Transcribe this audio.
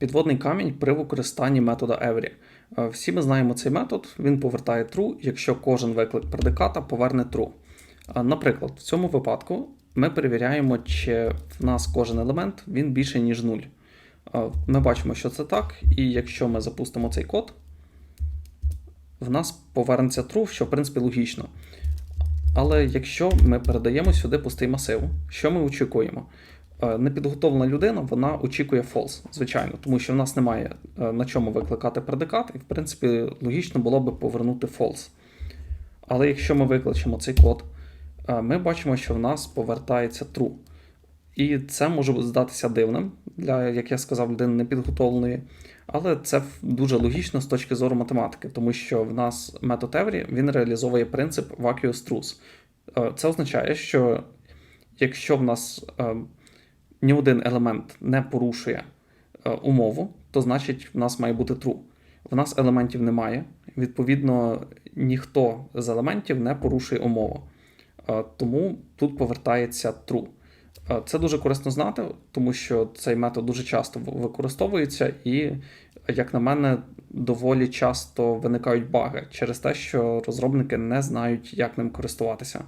Підводний камінь при використанні метода every. Е, Всі ми знаємо цей метод, він повертає true, якщо кожен виклик предиката поверне true. Е, Наприклад, в цьому випадку ми перевіряємо, чи в нас кожен елемент він більше, ніж 0. Е, Ми бачимо, що це так, і якщо ми запустимо цей код, в нас повернеться true, що в принципі логічно. Але якщо ми передаємо сюди пустий масив, що ми очікуємо? Е, Непідготовлена людина вона очікує false, звичайно, тому що в нас немає е, на чому викликати предикат, і в принципі логічно було би повернути false. Але якщо ми викличемо цей код, е, ми бачимо, що в нас повертається true. І це може здатися дивним для, як я сказав, людини непідготовленої. Але це дуже логічно з точки зору математики, тому що в нас метод Every він реалізовує принцип vacuous truth. Це означає, що якщо в нас ні один елемент не порушує е, умову, то значить в нас має бути true. В нас елементів немає. Відповідно, ніхто з елементів не порушує умову. Е, Тому тут повертається true. Е, Це дуже корисно знати, тому що цей метод дуже часто використовується, і, як на мене, доволі часто виникають баги через те, що розробники не знають, як ним користуватися.